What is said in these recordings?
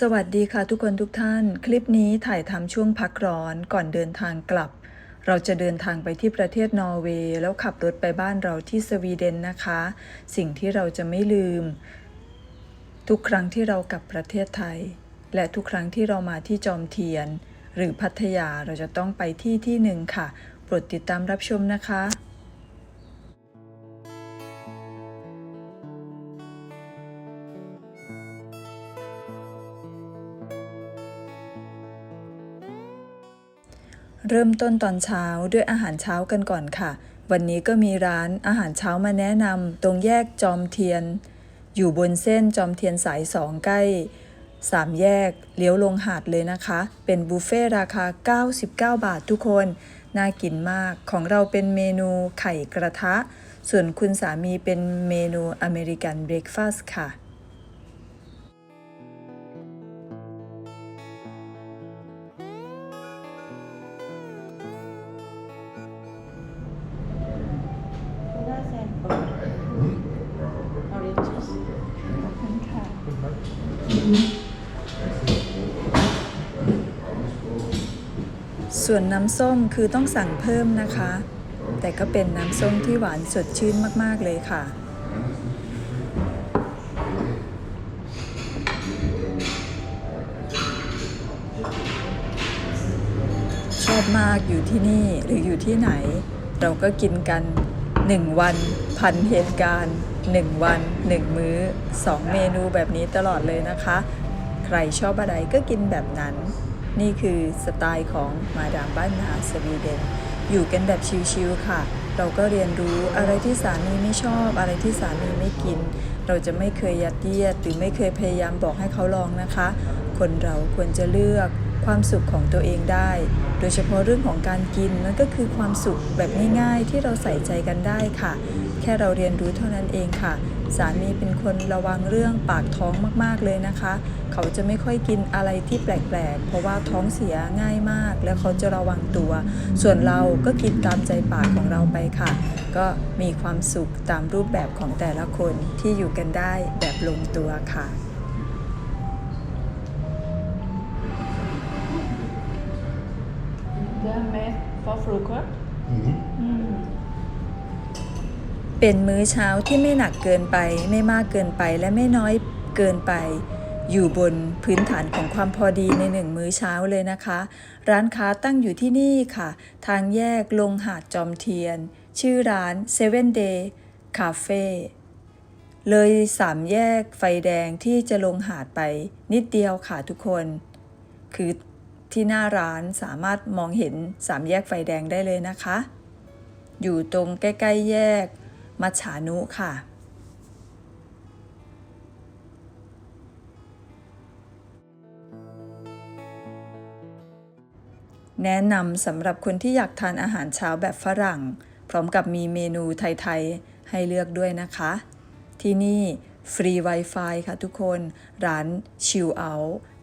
สวัสดีค่ะทุกคนทุกท่าน คลิปนี้ถ่ายทำช่วงพักร้อนก่อนเดินทางกลับ เราจะเดินทางไปที่ประเทศนอร์เวย์แล้วขับรถไปบ้านเราที่สวีเดนนะคะ สิ่งที่เราจะไม่ลืม ทุกครั้งที่เรากลับประเทศไทย และทุกครั้งที่เรามาที่จอมเทียน หรือพัทยาเราจะต้องไปที่ที่หนึ่งค่ะโปรดติดตามรับชมนะคะ เริ่มต้นตอนเช้าด้วยอาหารเช้ากันก่อนค่ะ วันนี้ก็มีร้านอาหารเช้ามาแนะนำตรงแยกจอมเทียน อยู่บนเส้นจอมเทียนสายสองใกล้สามแยกเลี้ยวลงหาดเลยนะคะ เป็นบุฟเฟ่ราคา 99 บาททุกคน น่ากินมากของเราเป็นเมนูไข่กระทะ ส่วนคุณสามีเป็นเมนูอเมริกันเบรคฟาสต์ค่ะ ส่วนน้ำส้มคือต้องสั่งเพิ่มนะคะ แต่ก็เป็นน้ำส้มที่หวานสดชื่นมากๆเลยค่ะ ชอบมากอยู่ที่นี่หรืออยู่ที่ไหน เราก็กินกัน 1 วันพันเหตุการณ์ 1 วัน 1 มื้อ 2 เมนูแบบนี้ตลอดเลยนะคะ ใครชอบอะไรก็กินแบบนั้น นี่คือสไตล์ของมาดามบ้านนาสวีเดน อยู่กันแบบชิลๆค่ะ เราก็เรียนรู้อะไรที่สามีไม่ชอบอะไรที่สามีไม่กิน เราจะไม่เคยยัดเยียดหรือไม่เคยพยายามบอกให้เขาลองนะคะ คนเราควรจะเลือกความสุขของตัวเองได้ โดยเฉพาะเรื่องของการกินนั่นก็คือความสุขแบบง่ายๆที่เราใส่ใจกันได้ค่ะ แค่เราเรียนรู้เท่านั้นเองค่ะ สามีเป็นคนระวังเรื่องปากท้องมากๆเลยนะคะ เขาจะไม่ค่อยกินอะไรที่แปลกๆ เพราะว่าท้องเสียง่ายมาก แล้วเขาจะระวังตัว ส่วนเราก็กินตามใจปากของเราไปค่ะ ก็มีความสุขตามรูปแบบของแต่ละคนที่อยู่กันได้แบบลงตัวค่ะ Det är med för frukost. เป็นมื้อเช้าที่ไม่หนักเกินไป ไม่มากเกินไปและไม่น้อยเกินไป อยู่บนพื้นฐานของความพอดีในหนึ่งมื้อเช้าเลยนะคะ ร้านค้าตั้งอยู่ที่นี่ค่ะ ทางแยกลงหาดจอมเทียน ชื่อร้าน Seven Day Cafe เลยสามแยกไฟแดงที่จะลงหาดไปนิดเดียวค่ะทุกคน คือที่หน้าร้านสามารถมองเห็นสามแยกไฟแดงได้เลยนะคะ อยู่ตรงใกล้ ๆ แยก มัจฉานุค่ะ แนะนำสำหรับคนที่อยากทานอาหารเช้าแบบฝรั่ง พร้อมกับมีเมนูไทย ๆ ให้เลือกด้วยนะคะ ที่นี่ฟรี Wi-Fi ค่ะทุกคน ร้านชิลเอา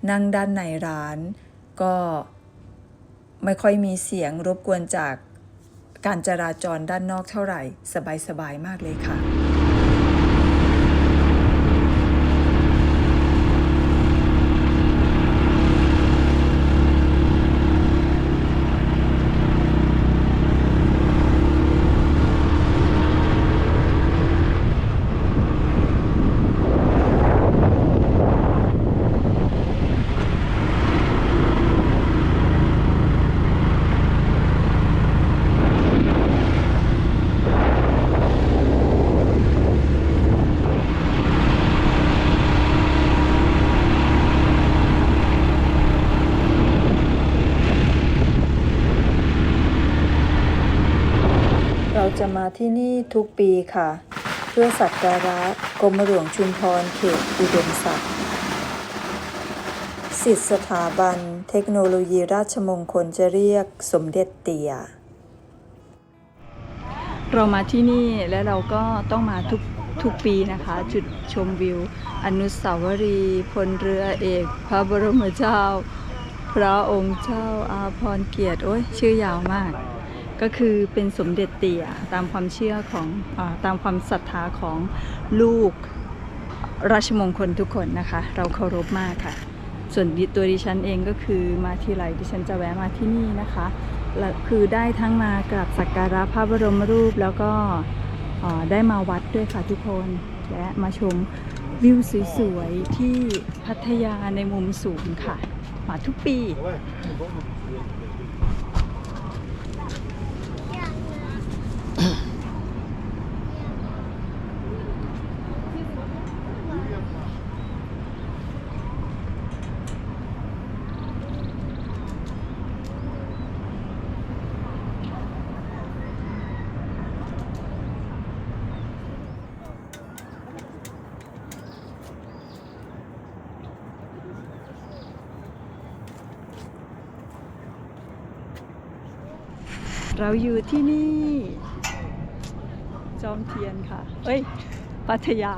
นั่งด้านในร้าน ก็ไม่ค่อยมีเสียงรบกวนจาก การจราจรด้านนอกเท่าไหร่ สบายๆมากเลยค่ะ เราจะมา ทุกปีค่ะ เพื่อสักการะกรมหลวงชุมพรเขตอุดมศักดิ์สิทธิสถาบันเทคโนโลยีราชมงคลจะเรียกสมเด็จเตี่ยเรามาที่นี่และเราก็ต้องมาทุกทุกปีนะคะ จุดชมวิว อนุสาวรีย์พลเรือเอก พระบรมเจ้า พระองค์เจ้าอาพรเกียรติ โอ้ยชื่อยาวมาก ก็คือเป็นสมเด็จเตี่ยตามความเชื่อของอตามความศรัทธาของลูกราชมงคลทุกคนนะคะ เราเคารพมากค่ะ ส่วนตัวดิฉันเองก็คือมาที่ไรดิฉันจะแวะมาที่นี่นะคะและคือได้ทั้งมากราบสักการะพระบรมรูปแล้วก็ได้มาวัดด้วยค่ะทุกคนและมาชมวิวสวยๆที่พัทยาในมุมสูงค่ะ มาทุกปี เราอยู่ที่นี่ จอมเทียนค่ะ เอ้ยพัทยา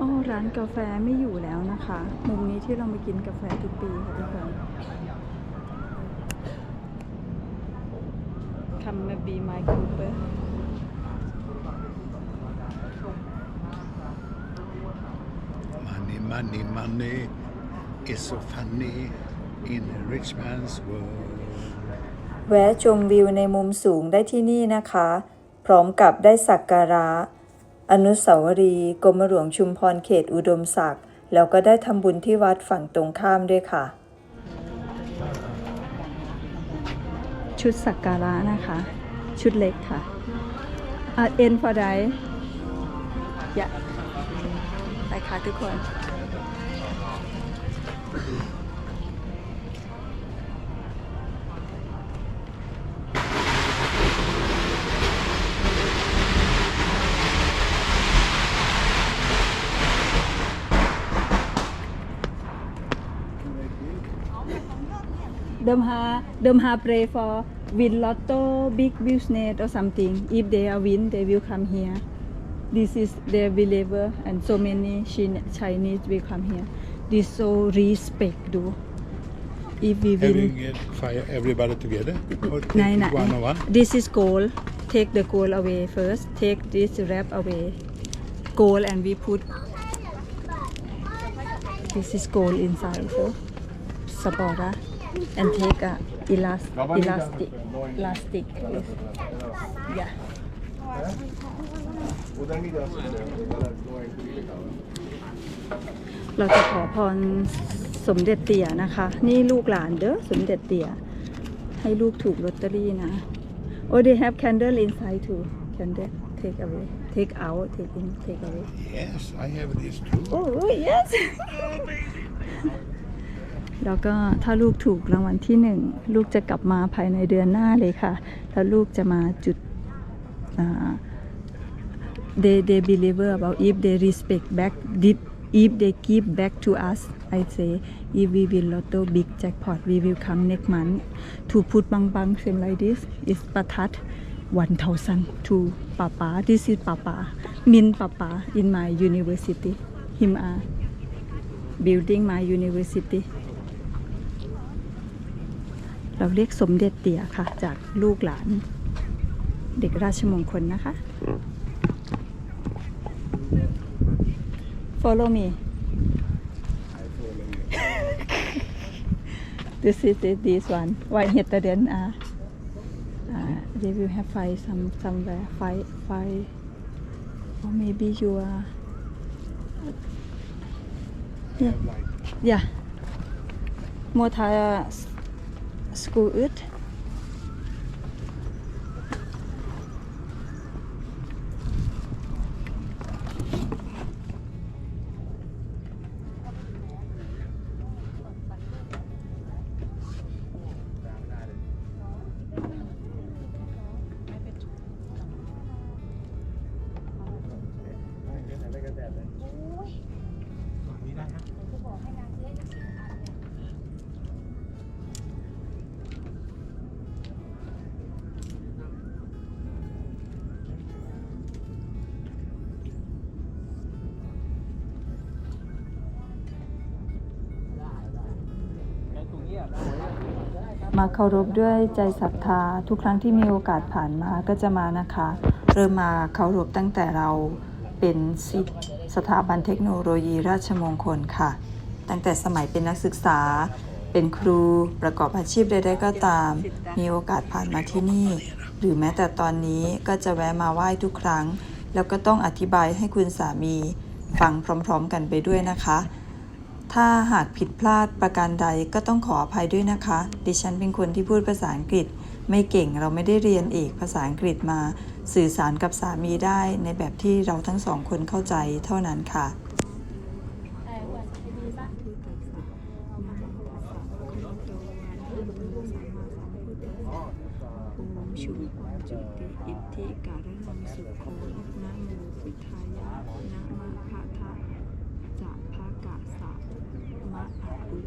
อ๋อร้านกาแฟไม่อยู่แล้วนะคะ มุมนี้ที่เรามากินกาแฟทุกปีค่ะทุกคน Come and be my Cooper Money, money, money is so funny in a rich man's world. แวะชมวิวในมุมสูงได้ที่นี่นะคะ พร้อมกับได้สักการะ อนุสาวรีย์กรมหลวงชุมพรเขตอุดมศักดิ์แล้วก็ได้ทำบุญที่วัดฝั่งตรงข้ามด้วยค่ะ ชุดสักการะนะคะ ชุดเล็กค่ะอะเอ็นพอได้ยะไปค่ะทุกคน Them ha them ha pray for win lotto big business or something. If they are win, they will come here. This is their believer, and so many Chinese will come here. This so respect do. If we Having win, it fire everybody together or take it one on one? This is gold. Take the gold away first. Take this wrap away. Gold and we put. This is gold inside. So, sapora, and take a elas- elastic, elastic. Yes. Yeah. เราจะขอพรสมเด็จเตี่ยนะคะ นี่ลูกหลานเด้อสมเด็จเตี่ยให้ลูกถูกลอตเตอรี่นะ Oh they have candle inside too candle take away take out take in take away Yes, I have this too. Oh yes แล้วก็ถ้าลูกถูกรางวัลที่หนึ่งลูกจะกลับมาภายในเดือนหน้าเลยค่ะ แล้วลูกจะมาจุด they they believe about if they respect back did if they give back to us I say if we win lotto big jackpot we will come next month to put bang bang same like this is ประทัด1000 to papa this is papa min papa in my university him are building my university เราเรียกสมเด็จเตี่ยค่ะ จากลูกหลาน เด็กราชมงคลนะคะ Follow me. this is it, this one. Why here then uh, uh, they will have fire some somewhere fire fire or maybe you are yeah yeah more Thai skuit มาเคารพด้วยใจศรัทธา ทุกครั้งที่มีโอกาสผ่านมาก็จะมานะคะ เริ่มมาเคารพตั้งแต่เราเป็นศิษย์สถาบันเทคโนโลยีราชมงคลค่ะ ตั้งแต่สมัยเป็นนักศึกษา เป็นครูประกอบอาชีพใดๆก็ตาม มีโอกาสผ่านมาที่นี่ หรือแม้แต่ตอนนี้ก็จะแวะมาไหว้ทุกครั้ง แล้วก็ต้องอธิบายให้คุณสามีฟังพร้อม ๆ กันไปด้วยนะคะ ถ้าหากผิดพลาดประการใดก็ต้องขออภัยด้วยนะคะ ดิฉันเป็นคนที่พูดภาษาอังกฤษ ไม่เก่งเราไม่ได้เรียนเอกภาษาอังกฤษมา สื่อสารกับสามีได้ในแบบที่เราทั้งสองคนเข้าใจเท่านั้นค่ะ โอมชุมพรจุติอิทธิการนังสุโขนะโมพุทธายะนะมะพะทะจะภะกะสะมะอะอุ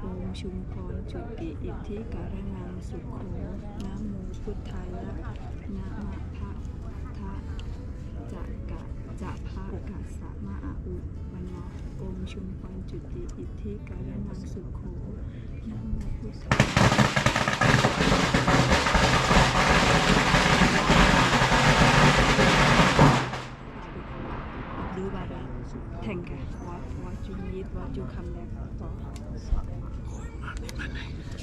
โอม งชุมพรจุติอิทธิการนังสุขโขนะโมพุทธายะนะมะพะทะจะกะจะพะกะสะมะอาอุวันนะองชุมพรจุติอิทธิการนังสุขโขนะโมพุทธดูบาระแทงกะวัดวัดจุนยิดวัดจุคำแรกต่อ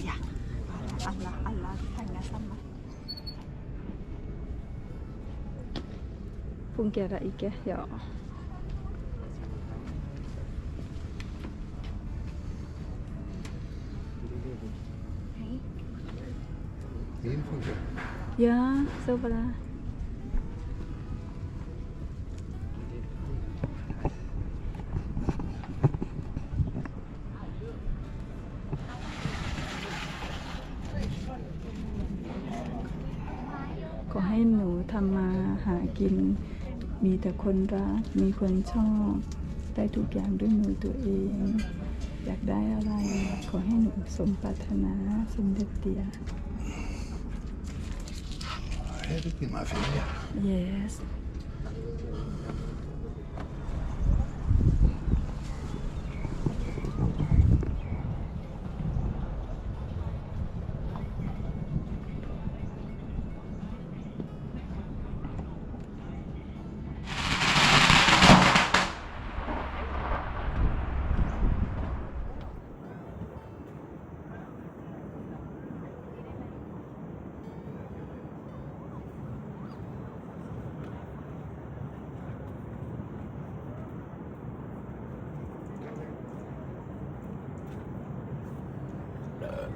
ya Allah Allah hanya sama. Pungkira ike ya Ya, sobra. กิน มีแต่คนรัก มีคนชอบ ได้ทุกอย่างด้วยมือตัวเอง อยากได้อะไร ขอให้หนูสมปรารถนาสมเด็จเตีย Everything, my finger. yes uh,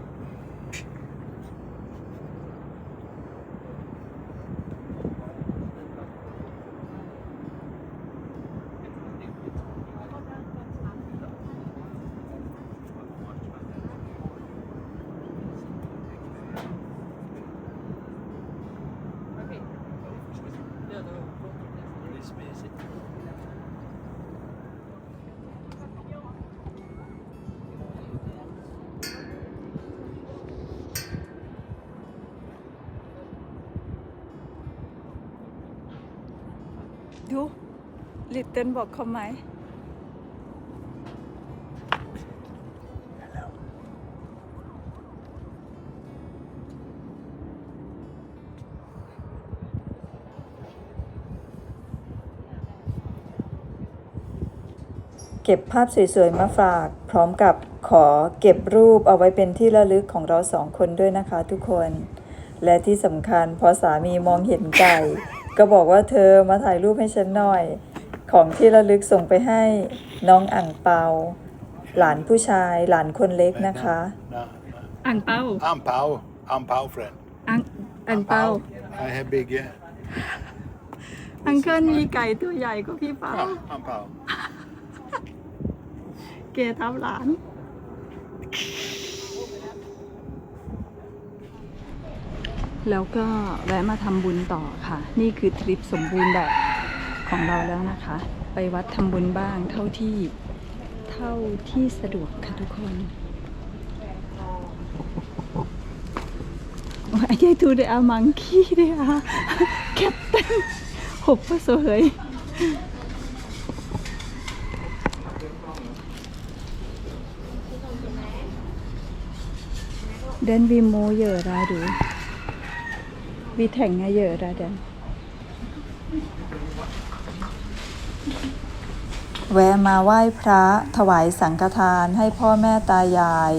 ดูลิตเติ้ลบอกเขาไหม เก็บภาพสวยๆ มาฝาก พร้อมกับขอเก็บรูปเอาไว้เป็นที่ระลึกของเราสองคนด้วยนะคะทุกคน และที่สำคัญพอสามีมองเห็นไก่ ก็บอกว่าเธอมาถ่ายรูปให้ฉันหน่อย ของที่ระลึกส่งไปให้น้องอ่างเปา หลานผู้ชายหลานคนเล็กนะคะ No, อ่างเปา no. I'm Pao. I'm Pao, friend. อ่างอ่างเปา I have big, yeah. อังเคิลมีไก่ตัวใหญ่กว่าพี่เปา Ah, I'm Pao. เกทับหลาน แล้วก็แวะมาทำบุญต่อค่ะ นี่คือทริปสมบูรณ์แบบของเราแล้วนะคะ ไปวัดทำบุญบ้างเท่าที่เท่าที่สะดวกค่ะทุกคน I get to the monkey there captain hoppa så høy Den vi må göra du. Vi tänker göra den. แวะมาไหว้พระถวายสังฆทานให้พ่อแม่ตายาย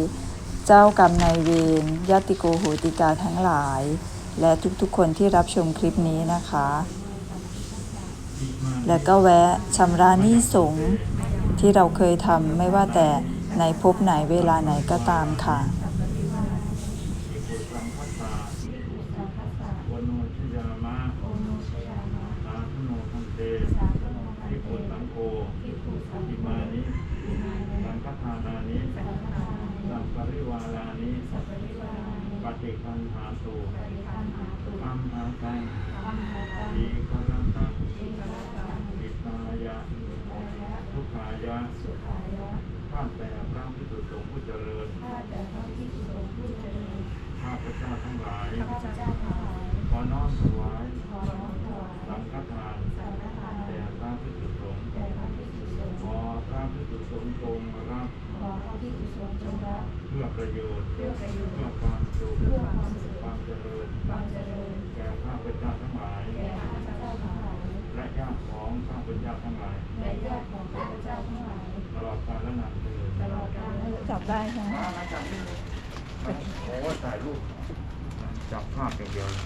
เจ้ากรรมนายเวรญาติโกโหติกาทั้งหลาย และทุกๆคนที่รับชมคลิปนี้นะคะ แล้วก็แวะชำระหนี้สงที่เราเคยทำไม่ว่าแต่ในภพไหนเวลาไหนก็ตามค่ะ วันโนชยามะสาธุโนทันเตภิกขุสังโฆอิมานิสังฆทานานิสัพปริวารานิ ปิคันหาตุปัมหากังอีกรังตังอิตายะทุกขายะข้าแต่พระพิสุสงฆ์ผู้เจริญข้าพเจ้าทั้งหลาย ขอน้อมถวายสังฆทานแด่พระพิสุสงฆ์ขอพระพิสุสงฆ์จงรับเพื่อประโยชน์เพื่อความสุขความเจริญแก่ข้าพเจ้าทั้งหลาย และญา ติของข้าพเจ้าทั้งหลายตลอดกาลและนานเทอญจับได้ใช่ไหมโอ้ถ่ายรูปจับภาพอย่างเดียวเลย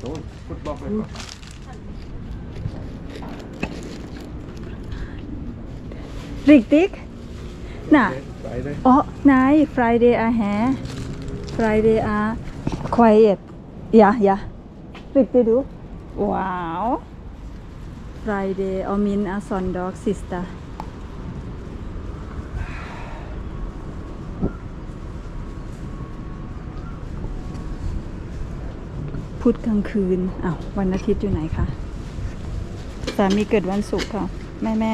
โอ้ยฟุตบอลไปก่อน Riktigt? Nej. Friday. Oh, nej, Friday är här. Friday är quiet. Ja, ja. Riktigt du? Wow. Friday och min är söndag sista. พุธกลางคืนอ้าววันอาทิตย์อยู่ไหนคะ สามีเกิดวันศุกร์ค่ะ แม่แม่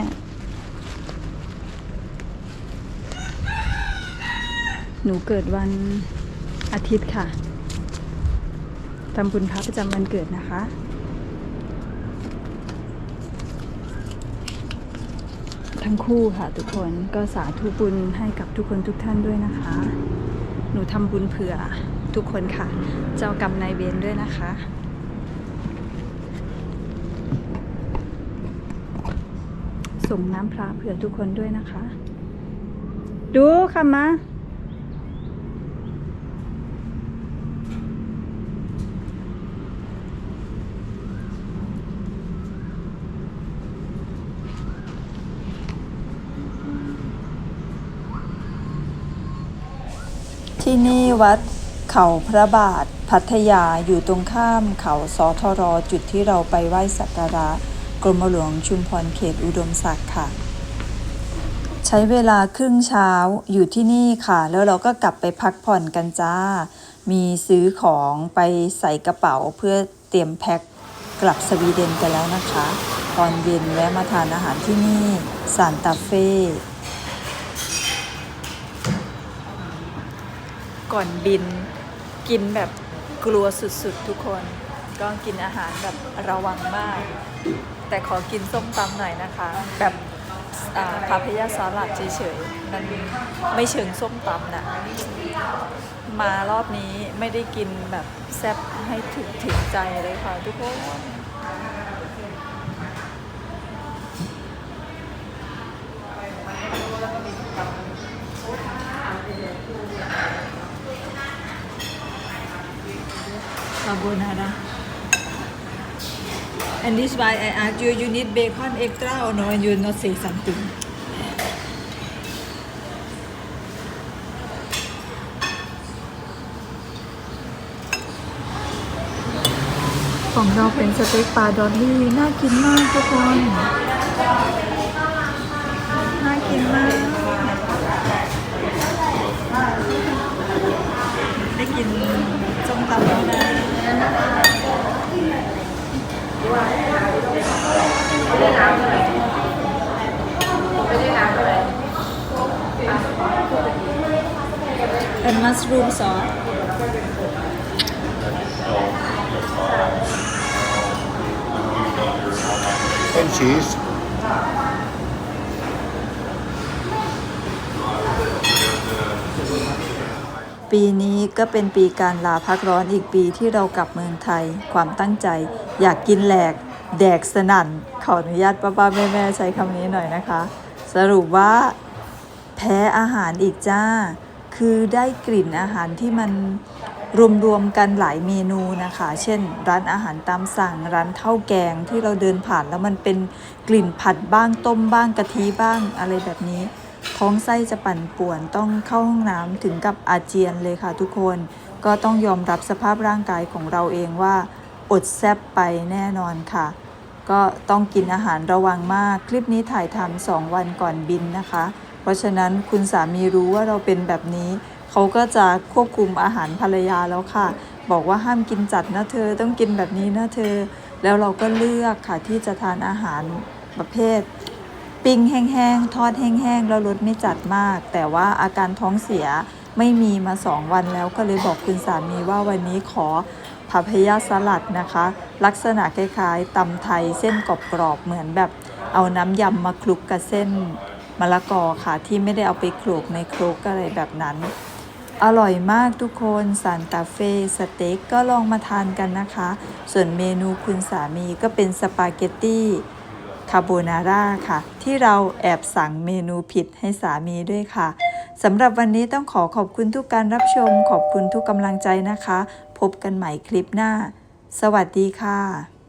หนูเกิดวันอาทิตย์ค่ะทำบุญพระประจำวันเกิดนะคะ ทั้งคู่ค่ะทุกคนก็สาธุบุญให้กับทุกคนทุกท่านด้วยนะคะ หนูทำบุญเผื่อทุกคนค่ะ เจ้ากรรมนายเวรด้วยนะคะส่งน้ำพระเผื่อทุกคนด้วยนะคะ ดูค่ะมา ที่นี่วัดเขาพระบาทพัทยาอยู่ตรงข้ามเขาสทรจุดที่เราไปไหว้สักการะกรมหลวงชุมพรเขตอุดมศักดิ์ค่ะ ใช้เวลาครึ่งเช้าอยู่ที่นี่ค่ะ แล้วเราก็กลับไปพักผ่อนกันจ้า มีซื้อของไปใส่กระเป๋าเพื่อเตรียมแพ็คกลับสวีเดนกันแล้วนะคะ ตอนเย็นแวะมาทานอาหารที่นี่ซานตาเฟ่ ก่อนบิน กินแบบกลัวสุดๆทุกคน ก็กินอาหารแบบระวังมาก แต่ขอกินส้มตำหน่อยนะคะ แบบพาพยาสลัดเฉยๆมันไม่เชิงส้มตำนะมารอบนี้ไม่ได้กินแบบแซ่บให้ถึงถึงใจเลยค่ะทุกคน carbonara. And this why I ask you, you need bacon extra or no? And you not say something. ของเราเป็นสเต็กปลาดอลลี่น่ากินมากทุกคน น่ากินมาก ได้กิน ส้มตำแล้วนะ and mushroom sauce And cheese. ปีนี้ก็เป็นปีการลาพักร้อนอีกปีที่เรากลับเมืองไทย ความตั้งใจ อยากกินแหลก แดกสนั่น ขออนุญาตป้าป้าแม่แม่ใช้คำนี้หน่อยนะคะ สรุปว่า แพ้อาหารอีกจ้า คือได้กลิ่นอาหารที่มันรวมๆกันหลายเมนูนะคะ เช่น ร้านอาหารตามสั่ง ร้านข้าวแกงที่เราเดินผ่านแล้วมันเป็นกลิ่นผัดบ้างต้มบ้างกะทิบ้างอะไรแบบนี้ ท้องไส้จะปั่นป่วนต้องเข้าห้องน้ำถึงกับอาเจียนเลยค่ะทุกคน ก็ต้องยอมรับสภาพร่างกายของเราเองว่า อดแซบไปแน่นอนค่ะ ก็ต้องกินอาหารระวังมากคลิปนี้ถ่ายทำสองวันก่อนบินนะคะ เพราะฉะนั้นคุณสามีรู้ว่าเราเป็นแบบนี้เขาก็จะควบคุมอาหารภรรยาแล้วค่ะ บอกว่าห้ามกินจัดนะเธอต้องกินแบบนี้นะเธอ แล้วเราก็เลือกค่ะที่จะทานอาหารประเภท ปิ้งแห้งๆ ทอดแห้งๆ แล้วรสไม่จัดมาก แต่ว่าอาการท้องเสียไม่มีมาสองวันแล้วก็เลยบอกคุณสามีว่าวันนี้ขอพาพยาสลัดนะคะ ลักษณะคล้ายๆตำไทยเส้นกรอบๆเหมือนแบบเอาน้ำยำมาคลุกกับเส้นมะละกอค่ะ ที่ไม่ได้เอาไปโขลกในครกอะไรแบบนั้น อร่อยมากทุกคนซานตาเฟ่สเต็กก็ลองมาทานกันนะคะ ส่วนเมนูคุณสามีก็เป็นสปาเกตตี้ คาโบนาร่าค่ะ ที่เราแอบสั่งเมนูผิดให้สามีด้วยค่ะสำหรับวันนี้ต้องขอขอบคุณทุกการรับชม ขอบคุณทุกกำลังใจนะคะ พบกันใหม่คลิปหน้า สวัสดีค่ะ